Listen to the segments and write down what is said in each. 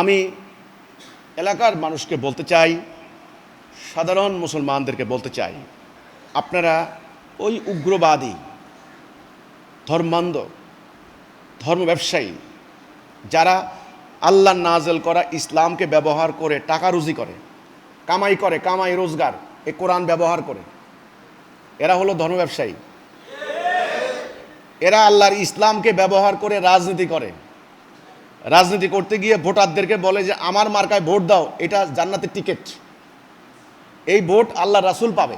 আমি এলাকার মানুষকে বলতে চাই, সাধারণ মুসলমানদেরকে বলতে চাই, আপনারা ওই উগ্রবাদী, ধর্মান্ধ ধর্ম ব্যবসায়ী যারা আল্লাহ নাজেল করা ইসলামকে ব্যবহার করে টাকা রুজি করে, কামাই করে, কামাই রোজগার, এ কোরআন ব্যবহার করে, এরা হলো ধর্ম ব্যবসায়ী এরা আল্লাহর ইসলামকে ব্যবহার করে রাজনীতি করে। রাজনীতি করতে গিয়ে ভোটারদেরকে বলে যে, আমার মার্কায় ভোট দাও, এটা জান্নাতের টিকিট। এই ভোট আল্লাহ রাসুল পাবে।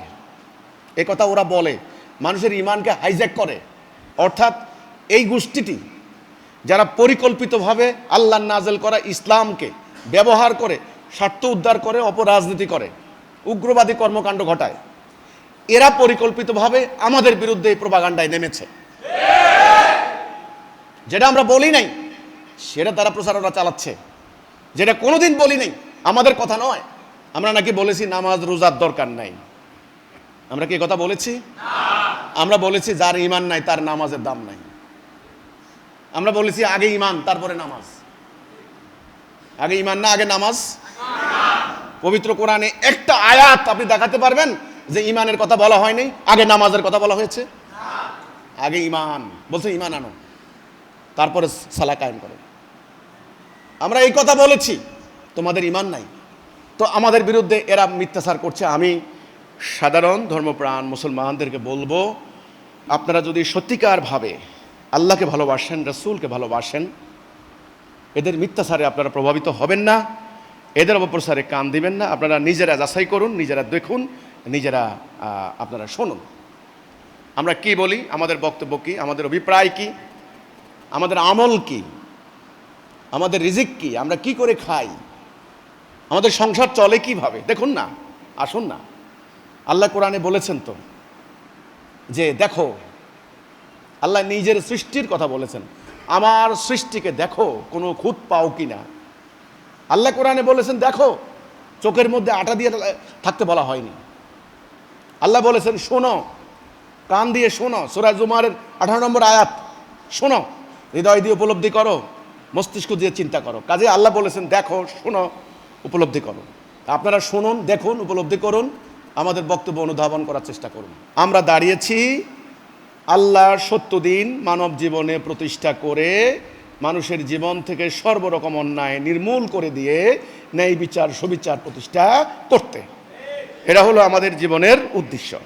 এ কথা ওরা বলে। মানুষের ইমানকে হাইজ্যাক করে। অর্থাৎ এই গোষ্ঠীটি যারা পরিকল্পিতভাবে আল্লাহ নাজেল করা ইসলামকে ব্যবহার করে, স্বার্থ উদ্ধার করে, অপরাজনীতি করে, উগ্রবাদী কর্মকাণ্ড ঘটায়, এরা পরিকল্পিতভাবে আমাদের বিরুদ্ধে এই প্রবাগান্ডায় নেমেছে। যেটা আমরা বলি নাই সেটা তারা প্রচারণা চালাচ্ছে। যেটা কোনোদিন বলি নাই আমাদের কথা নয়। আমরা নাকি বলেছি নামাজ রোজার দরকার নাই। আমরা কি কথা বলেছি? আমরা বলেছি যার ইমান নাই তার নামাজের দাম নাই। আমরা বলেছি আগে ইমান তারপরে নামাজ। আগে ইমান না আগে নামাজ। পবিত্র কোরআনে একটা আয়াত আপনি দেখাতে পারবেন যে ইমানের কথা বলা হয়নি আগে নামাজের কথা বলা হয়েছে। আগে ইমান বলছে ইমান আনো। তারপরে সালা কায়েম করো আমরা এই কথা বলেছি, তোমাদের ইমান নাই। তো আমাদের বিরুদ্ধে এরা মিথ্যাচার করছে। আমি সাধারণ ধর্মপ্রাণ মুসলমানদেরকে বলব, আপনারা যদি সত্যিকারভাবে আল্লাহকে ভালোবাসেন, রসুলকে ভালোবাসেন, এদের মিথ্যাচারে আপনারা প্রভাবিত হবেন না। এদের অপপ্রচারে কান দিবেন না। আপনারা নিজেরা যাচাই করুন, নিজেরা দেখুন, নিজেরা আপনারা শুনুন। আমরা কি বলি? আমাদের বক্তব্য কি? আমাদের অভিপ্রায় কি? আমাদের আমল কি? আমাদের রিজিক কি? আমরা কি করে খাই? আমাদের সংসার চলে কীভাবে? দেখুন না, আসুন না। আল্লাহ কোরআনে বলেছেন তো যে, দেখো, আল্লাহ নিজের সৃষ্টির কথা বলেছেন। আমার সৃষ্টিকে দেখো, কোনো খুঁত পাও কি না? আল্লাহ কোরআনে বলেছেন, দেখো, চোখের মধ্যে আটা দিয়ে থাকতে বলা হয়নি। আল্লাহ বলেছেন, শোনো, কান দিয়ে শোনো সুরাজ আঠারো নম্বর আয়াত, শোনো। হৃদয় দিয়ে উপলব্ধি করো, মস্তিষ্ক দিয়ে চিন্তা করো। কাজে আল্লাহ বলেছেন, দেখো, শোনো, উপলব্ধি করো। আপনারা শুনুন, দেখুন, উপলব্ধি করুন, আমাদের বক্তব্য অনুধাবন করার চেষ্টা করুন। আমরা দাঁড়িয়েছি আল্লাহর সত্য দিন, মানব জীবনে প্রতিষ্ঠা করে, মানুষের জীবন থেকে সর্বরকম অন্যায় নির্মূল করে দিয়ে ন্যায় বিচার, সুবিচার প্রতিষ্ঠা করতে। এটা হলো আমাদের জীবনের উদ্দেশ্য।